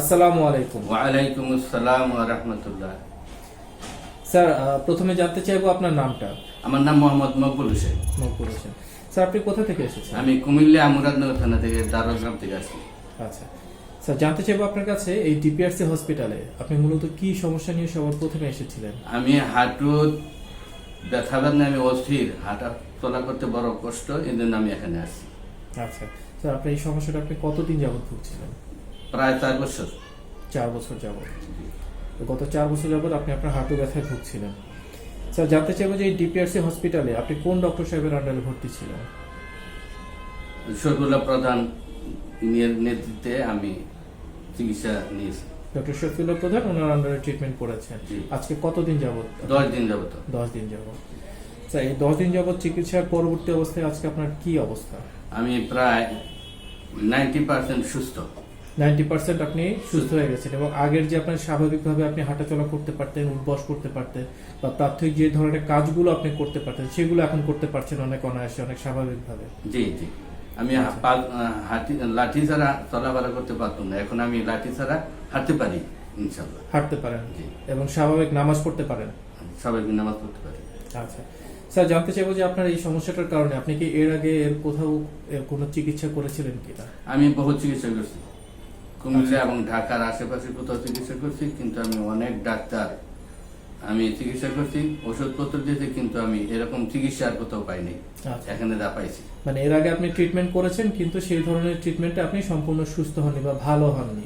আসসালামু আলাইকুম। ওয়ালাইকুম আসসালাম ওয়া রাহমাতুল্লাহ স্যার প্রথমে জানতে চাইব আপনার নামটা। আমার নাম মোহাম্মদ মকবুল হোসেন। মকবুল হোসেন। স্যার আপনি কোথা থেকে এসেছেন? আমি কুমিল্লা মুরাদনগর থানা থেকে দারোগ্রাম থেকে আসি আচ্ছা। স্যার জানতে চাইব আপনার কাছে এই ডিপিআরসি হসপিটালে আপনি মূলত কি সমস্যা নিয়ে সবার প্রথমে এসেছিলেন? আমি হাঁটুর ব্যথা বেদনা আমি অস্থির হাঁটা চলা করতে বড় কষ্ট এই জন্য আমি এখানে আসি আচ্ছা। স্যার আপনি এই সমস্যাটা আপনি কতদিন যাবত ভুগছিলেন? প্রায় চার বছর। চার বছর যাবত গত চার বছর যাবত আপনি আপনার হাঁটু ব্যথায় ভুগছিলেন। স্যার জানতে চাইব যে এই ডিপিআরসি হসপিটালে আপনি কোন ডক্টর সাহেবের আন্ডারে ভর্তি ছিলেন? শফিউল্লাহ প্রধান নেতৃত্বে আমি চিকিৎসা নিয়েছি। ডক্টর শফিউল্লাহ প্রধান ওনার আন্ডারে ট্রিটমেন্ট করেছেন। আজকে কতদিন যাবত দশ দিন যাবত দশ দিন যাবত স্যার এই দশ দিন যাবত চিকিৎসার পরবর্তী অবস্থায় আজকে আপনার কি অবস্থা? আমি প্রায় নাইনটি পার্সেন্ট সুস্থ। নাইনটি পার্সেন্ট আপনি সুস্থ হয়ে গেছেন এবং আগের যে আপনার স্বাভাবিকভাবে আপনি হাঁটাচলা করতে পারতেন উঠবস করতে পারতেন বা প্রাথমিক যে ধরনের কাজগুলো আপনি করতে পারতেন সেগুলো এখন করতে পারছেন অনেক অনায়াসে অনেক স্বাভাবিকভাবে। জি জি। আমি পা- হাঁটি লাঠি ছাড়া চলাফেরা করতে পারতাম না। এখন আমি লাঠি ছাড়া হাঁটতে পারি ইনশাল্লাহ হাঁটতে পারেন জি। এবং স্বাভাবিক নামাজ পড়তে পারেন। সবাইকে নামাজ পড়তে পারি। আচ্ছা। স্যার জানতে চাইব যে আপনার এই সমস্যাটার কারণে আপনি কি এর আগে এর কোথাও কোনো চিকিৎসা করেছিলেন কিনা? আমি বহু চিকিৎসা করছি। কুমিল্লা এবং ঢাকার আশেপাশে কোথাও চিকিৎসা করছি কিন্তু আমি অনেক ডাক্তার আমি চিকিৎসা করছি ওষুধপত্র দিয়েছি কিন্তু আমি এরকম চিকিৎসা আর কোথাও পাইনি। আচ্ছা। এখানে যা পাইছি। মানে এর আগে আপনি ট্রিটমেন্ট করেছেন কিন্তু সেই ধরনের ট্রিটমেন্টে আপনি সম্পূর্ণ সুস্থ হননি বা ভালো হননি।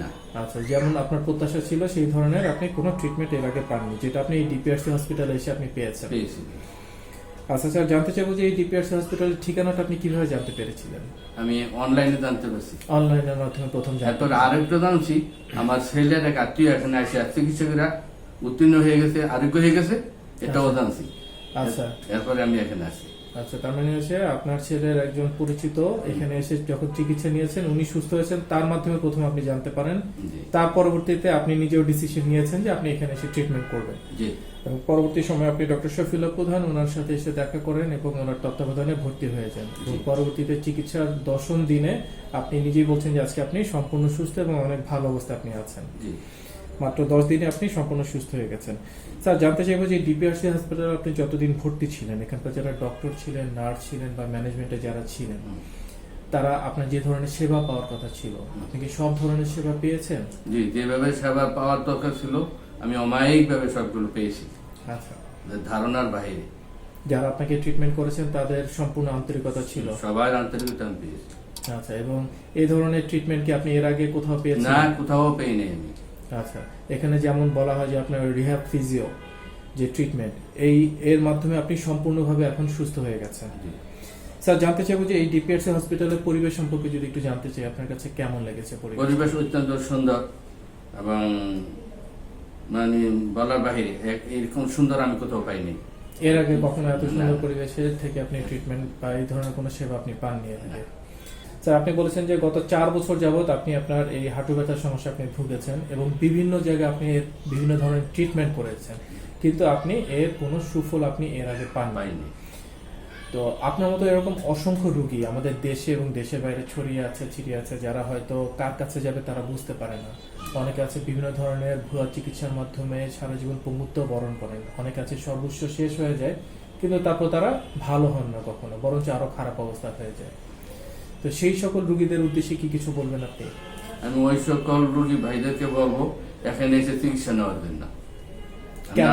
না। আচ্ছা যেমন আপনার প্রত্যাশা ছিল সেই ধরনের আপনি কোনো ট্রিটমেন্ট এর আগে পাননি যেটা আপনি এই ডিপিআরসি হসপিটালে এসে আপনি পেয়েছেন। পেয়েছি। আচ্ছা স্যার জানতে চাইব যে এই ডিপিআরসি হসপিটালের ঠিকানাটা আপনি কীভাবে জানতে পেরেছিলেন? আমি অনলাইনে জানতে পারছি। অনলাইনের মাধ্যমে প্রথম জানতে এরপর আরেকটা জানছি আমার ছেলের এক আত্মীয় এখানে আসে চিকিৎসকেরা উত্তীর্ণ হয়ে গেছে আরোগ্য হয়ে গেছে এটাও জানছি। আচ্ছা। এরপরে আমি এখানে আসি আচ্ছা তার মানে হচ্ছে আপনার ছেলের একজন পরিচিত এখানে এসে যখন চিকিৎসা নিয়েছেন উনি সুস্থ হয়েছেন তার মাধ্যমে প্রথম আপনি জানতে পারেন। তার পরবর্তীতে আপনি নিজেও ডিসিশন নিয়েছেন যে আপনি এখানে এসে ট্রিটমেন্ট করবেন। জি। পরবর্তী সময় আপনি ডক্টর শফিউল্লাহ প্রধান ওনার সাথে এসে দেখা করেন এবং ওনার তত্ত্বাবধানে ভর্তি হয়ে যান। পরবর্তীতে চিকিৎসার দশম দিনে আপনি নিজেই বলছেন যে আজকে আপনি সম্পূর্ণ সুস্থ এবং অনেক ভালো অবস্থায় আপনি আছেন। মাত্র দশ দিনে আপনি সম্পূর্ণ সুস্থ হয়ে গেছেন। স্যার জানতে চাইব যে ডিপিআরসি হাসপাতালে আপনি যতদিন ভর্তি ছিলেন এখানকার যারা ডক্টর ছিলেন নার্স ছিলেন বা ম্যানেজমেন্টে যারা ছিলেন তারা আপনার যে ধরনের সেবা পাওয়ার কথা ছিল আপনি কি সব ধরনের সেবা পেয়েছেন? জি যেভাবে সেবা পাওয়ার দরকার ছিল আমি অমায়িকভাবে সবগুলো পেয়েছি। আচ্ছা। ধারণার বাইরে। যারা আপনাকে ট্রিটমেন্ট করেছেন তাদের সম্পূর্ণ আন্তরিকতা ছিল। সবার আন্তরিকতা আমি পেয়েছি। আচ্ছা এবং এই ধরনের ট্রিটমেন্ট কি আপনি এর আগে কোথাও পেয়েছেন? না কোথাও পেয়ে আমি। আচ্ছা এখানে যেমন বলা হয় যে আপনার রিহ্যাব ফিজিও যে ট্রিটমেন্ট এই এর মাধ্যমে আপনি সম্পূর্ণভাবে এখন সুস্থ হয়ে গেছেন। স্যার জানতে চাইব যে এই ডিপিআরসি হসপিটালের পরিবেশ সম্পর্কে যদি একটু জানতে চাই আপনার কাছে কেমন লেগেছে পরিবেশ? পরিবেশ অত্যন্ত সুন্দর এবং মানে বলার বাহিরে এরকম সুন্দর আমি কোথাও পাইনি। এর আগে কখনো এত সুন্দর পরিবেশে পরিবেশের থেকে আপনি ট্রিটমেন্ট বা এই ধরনের কোনো সেবা আপনি পাননি এর আগে? স্যার আপনি বলেছেন যে গত চার বছর যাবৎ আপনি আপনার এই হাঁটু ব্যথার সমস্যা আপনি ভুগেছেন এবং বিভিন্ন জায়গায় আপনি এর বিভিন্ন ধরনের ট্রিটমেন্ট করেছেন। কিন্তু আপনি এর কোনো সুফল আপনি এর আগে পান পাইনি। তো আপনার মতো এরকম অসংখ্য রুগী আমাদের দেশে এবং দেশের বাইরে ছড়িয়ে আছে ছিটিয়ে আছে যারা হয়তো কার কাছে যাবে তারা বুঝতে পারে না। অনেকে আছে বিভিন্ন ধরনের ভুয়া চিকিৎসার মাধ্যমে সারা জীবন পঙ্গুত্ব বরণ করেন। অনেকে আছে সর্বস্ব শেষ হয়ে যায় কিন্তু তারপর তারা ভালো হন না কখনো বরঞ্চ আরও খারাপ অবস্থা হয়ে যায়। তো সেই সকল রুগীদের উদ্দেশ্যে কি কিছু বলবেন আপনি? আমি ওই সকল রোগী ভাইদেরকে বলব এখানে এসে চিকিৎসা নেওয়ার জন্য। কেন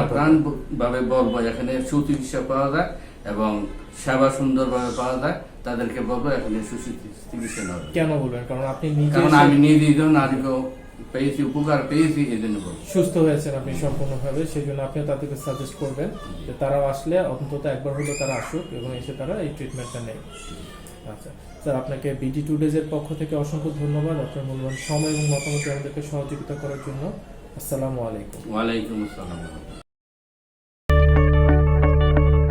ভাবে বলব এখানে সুচিকিৎসা পাওয়া যায় এবং সেবা সুন্দরভাবে পাওয়া যায় তাদেরকে বলব এখানে সুচিকিৎসা নেওয়ার জন্য। কেন বলবেন? কারণ আপনি কারণ আমি নিজে নারীকেও পেয়েছি উপকার পেয়েছি এই জন্য সুস্থ হয়েছেন আপনি সম্পূর্ণভাবে সেই জন্য আপনি তাদেরকে সাজেস্ট করবেন যে তারাও আসলে অন্তত একবার হলেও তারা আসুক এবং এসে তারা এই ট্রিটমেন্টটা নেয়। আচ্ছা স্যার আপনাকে বিডি টু ডেজের পক্ষ থেকে অসংখ্য ধন্যবাদ আপনার মূল্যবান সময় এবং মতামত আমাদেরকে সহযোগিতা করার জন্য। আসসালামু আলাইকুম। ওয়ালাইকুম আসসালাম।